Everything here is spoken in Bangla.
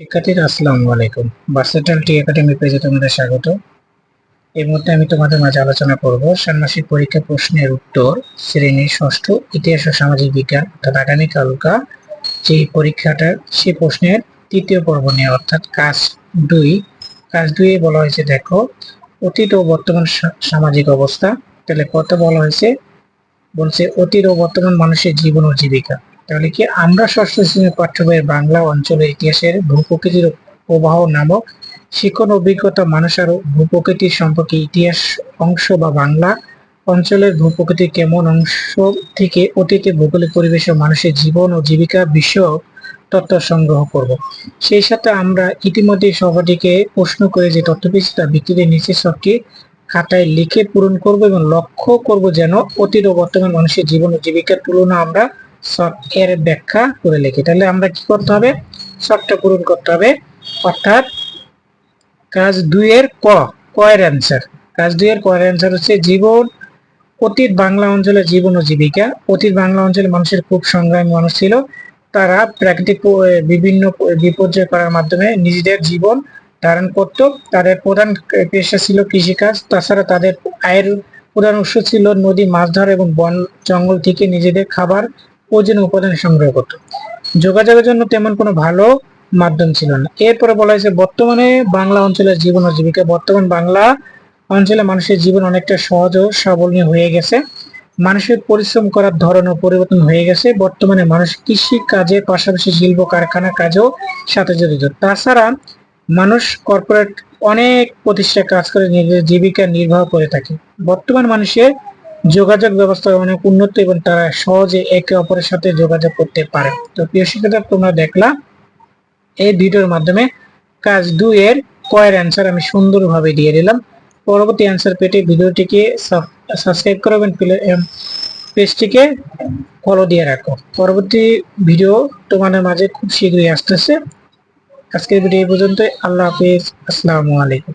শিক্ষার্থীরা আসসালামু আলাইকুম। ভার্সেটাল টি একাডেমি পেজে তোমাদের স্বাগত। এই মুহূর্তে আমি তোমাদের মাঝে আলোচনা করব ষান্মাসিক পরীক্ষা প্রশ্নের উত্তর, শ্রেণি, ষষ্ঠ, ইতিহাস ও সামাজিক বিজ্ঞান, অর্থাৎ আগামীকালকা যে পরীক্ষাটা, সেই প্রশ্নের তৃতীয় পর্ব নিয়ে, অর্থাৎ কাজ দুই। কাজ দুইয়ে বলা হয়েছে, দেখো, অতীত ও বর্তমান সামাজিক অবস্থা। তাহলে কত বলা হয়েছে? বলছে, অতীত ও বর্তমান মানুষের জীবন ও জীবিকা। তাহলে কি, আমরা ষষ্ঠ শ্রেণির পাঠ্য বইয়ের বাংলা অঞ্চলের ইতিহাসের ভূপ্রকৃতির প্রবাহ নামক শিক্ষণ অভিজ্ঞতা মানুষ আর ভূপ্রকৃতির সম্পর্কে ইতিহাস অংশ বা বাংলা অঞ্চলের ভূপ্রকৃতির কেমন অংশ থেকে অতীতে ভৌগোলিক পরিবেশ মানুষের জীবন ও জীবিকা বিষয়ক তথ্য সংগ্রহ করব। সেই সাথে আমরা ইতিমধ্যে সভাটিকে প্রশ্ন করে যে তথ্য পেয়েছি তা ভিত্তিতে নিচে সবটি খাতায় লিখে পূরণ করব এবং লক্ষ্য করব যেন অতীত ও বর্তমান মানুষের জীবন ও জীবিকার তুলনা আমরা শর্ট এর ব্যাখ্যা করে লিখি। তাহলে আমরা কি করতে হবে? শর্টটা পূরণ করতে হবে। অর্থাৎ কাজ দুইয়ের ক ক এর অ্যান্সার কাজ দুইয়ের ক এর অ্যান্সার হচ্ছে জীবন, অতীত বাংলা অঞ্চলের জীবন ও জীবিকা। অতীত বাংলা অঞ্চলে মানুষের খুব সংগ্রামী মানুষ ছিল। তারা প্রাকৃতিক বিভিন্ন বিপর্যয় করার মাধ্যমে নিজেদের জীবন ধারণ করত। তাদের প্রধান পেশা ছিল কৃষিকাজ। তাছাড়া তাদের আয়ের প্রধান উৎস ছিল নদী, মাছ ধরা এবং বন, জঙ্গল থেকে নিজেদের খাবার প্রয়োজনীয় উপাদান সংগ্রহ করত। যোগাযোগের জন্য তেমন কোনো ভালো মাধ্যম ছিল না। এরপরে বলা হয়েছে, বর্তমানে বাংলা অঞ্চলের জীবন ও জীবিকা, বর্তমান বাংলা অঞ্চলে মানুষের জীবন অনেকটা সহজ ও সাবলীল হয়ে গেছে। মানুষের পরিশ্রম করার ধরনও পরিবর্তন হয়ে গেছে। বর্তমানে মানুষ কৃষি কাজের পাশাপাশি শিল্প, কারখানা কাজও সাথে জড়িত তাছাড়া মানুষ কর্পোরেট অনেক প্রতিষ্ঠায় কাজ করে, নিজের জীবিকা নির্বাহ করে থাকে। বর্তমান মানুষের যোগাযোগ ব্যবস্থা অনেক উন্নত এবং তারা সহজে একে অপরের সাথে যোগাযোগ করতে পারে। তো প্রিয় শিক্ষার্থীরা তোমরা দেখলা, এই ভিডিওর মাধ্যমে কাজ দুই এর কয়ের অ্যান্সার আমি সুন্দরভাবে দিয়ে দিলাম। পরবর্তী অ্যান্সার পেতে ভিডিওটিকে সাবস্ক্রাইব করো এবং পেজটিকে ফলো দিয়ে রাখো। পরবর্তী ভিডিও তোমাদের মাঝে খুব শীঘ্রই আসতেছে। আজকের ভিডিও এই পর্যন্ত আল্লাহ হাফিজ। আসসালামু আলাইকুম।